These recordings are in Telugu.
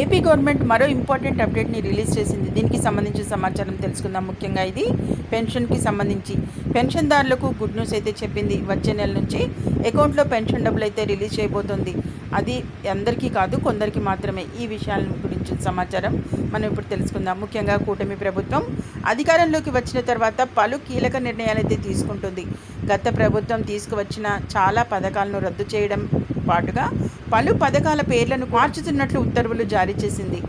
ఏపీ గవర్నమెంట్ మరో ఇంపార్టెంట్ అప్డేట్ని రిలీజ్ చేసింది. దీనికి సంబంధించిన సమాచారం తెలుసుకుందాం. ముఖ్యంగా ఇది పెన్షన్కి సంబంధించి. పెన్షన్దారులకు గుడ్ న్యూస్ అయితే చెప్పింది. వచ్చే నెల నుంచి అకౌంట్లో పెన్షన్ డబ్బులు అయితే రిలీజ్ చేయబోతుంది. అది అందరికీ కాదు కొందరికి మాత్రమే. ఈ విషయాల గురించి సమాచారం మనం ఇప్పుడు తెలుసుకుందాం. ముఖ్యంగా కూటమి ప్రభుత్వం అధికారంలోకి వచ్చిన తర్వాత పలు కీలక నిర్ణయాలు అయితే తీసుకుంటుంది. గత ప్రభుత్వం తీసుకువచ్చిన చాలా పథకాలను రద్దు చేయడం పాటుగా పలు పథకాల పేర్లను మార్చుతున్నట్లు ఉత్తర్వులు జారీ చేసింది.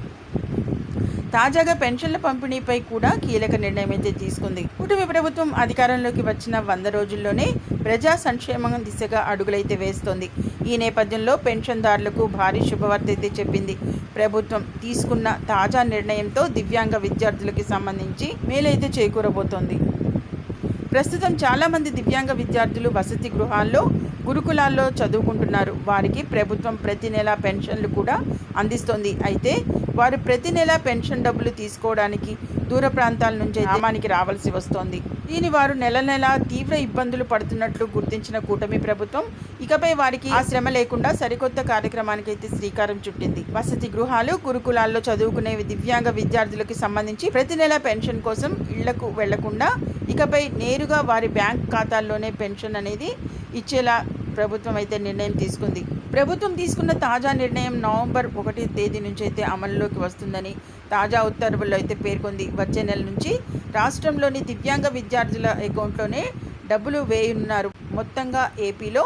తాజాగా పెన్షన్ల పంపిణీపై కూడా కీలక నిర్ణయం అయితే తీసుకుంది. కూటమి ప్రభుత్వం అధికారంలోకి వచ్చిన వంద రోజుల్లోనే ప్రజా సంక్షేమం దిశగా అడుగులైతే వేస్తోంది. ఈ నేపథ్యంలో పెన్షన్దారులకు భారీ శుభవార్త అయితే చెప్పింది. ప్రభుత్వం తీసుకున్న తాజా నిర్ణయంతో దివ్యాంగ విద్యార్థులకి సంబంధించి మేలైతే చేకూరబోతోంది. ప్రస్తుతం చాలామంది దివ్యాంగ విద్యార్థులు వసతి గృహాల్లో గురుకులాల్లో చదువుకుంటున్నారు. వారికి ప్రభుత్వం ప్రతి నెల పెన్షన్లు కూడా అందిస్తోంది. అయితే వారు ప్రతి నెల పెన్షన్ డబ్బులు తీసుకోవడానికి దూర ప్రాంతాల నుంచి గ్రామానికి రావాల్సి వస్తోంది. దీని వారు నెల నెల తీవ్ర ఇబ్బందులు పడుతున్నట్లు గుర్తించిన కూటమి ప్రభుత్వం ఇకపై వారికి ఆ శ్రమ లేకుండా సరికొత్త కార్యక్రమానికి అయితే శ్రీకారం చుట్టింది. వసతి గృహాలు గురుకులాల్లో చదువుకునే దివ్యాంగ విద్యార్థులకు సంబంధించి ప్రతి నెల పెన్షన్ కోసం ఇళ్ళకు వెళ్ళకుండా ఇకపై నేరుగా వారి బ్యాంక్ ఖాతాల్లోనే పెన్షన్ అనేది ఇచ్చేలా ప్రభుత్వం అయితే నిర్ణయం తీసుకుంది. ప్రభుత్వం తీసుకున్న తాజా నిర్ణయం నవంబర్ ఒకటి తేదీ నుంచి అయితే అమలులోకి వస్తుందని తాజా ఉత్తర్వుల్లో అయితే పేర్కొంది. వచ్చే నెల నుంచి రాష్ట్రంలోని దివ్యాంగ విద్యార్థుల అకౌంట్లోనే డబ్బులు వేయనున్నారు. మొత్తంగా ఏపీలో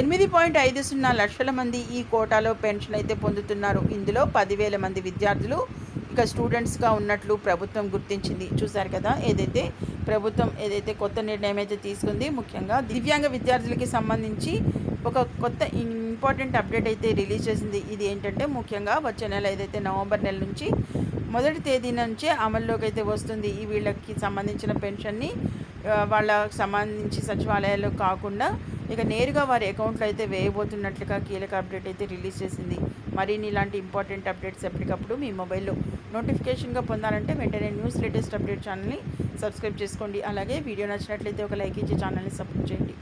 ఎనిమిది పాయింట్ ఐదు సున్నా లక్షల మంది ఈ కోటాలో పెన్షన్ అయితే పొందుతున్నారు. ఇందులో పదివేల మంది విద్యార్థులు యొక్క స్టూడెంట్స్గా ఉన్నట్లు ప్రభుత్వం గుర్తించింది. చూశారు కదా ఏదైతే ప్రభుత్వం ఏదైతే కొత్త నిర్ణయం అయితే తీసుకుంది ముఖ్యంగా దివ్యాంగ విద్యార్థులకి సంబంధించి ఒక కొత్త ఇంపార్టెంట్ అప్డేట్ అయితే రిలీజ్ చేసింది. ఇది ఏంటంటే ముఖ్యంగా వచ్చే నెల ఏదైతే నవంబర్ నెల నుంచి మొదటి తేదీ నుంచే అమల్లోకి అయితే వస్తుంది. ఈ వీళ్ళకి సంబంధించిన పెన్షన్ని వాళ్ళకి సంబంధించి సచివాలయాలు కాకుండా ఇక నేరుగా వారి అకౌంట్లో అయితే వేయబోతున్నట్లుగా కీలక అప్డేట్ అయితే రిలీజ్ చేసింది. మరిన్ని ఇలాంటి ఇంపార్టెంట్ అప్డేట్స్ ఎప్పటికప్పుడు మీ మొబైల్లో నోటిఫికేషన్గా పొందాలంటే వెంటనే న్యూస్ లేటెస్ట్ అప్డేట్ ఛానల్ని సబ్స్క్రైబ్ చేసుకోండి. అలాగే వీడియో నచ్చినట్లయితే ఒక లైక్ ఇచ్చి ఛానల్ని సపోర్ట్ చేయండి.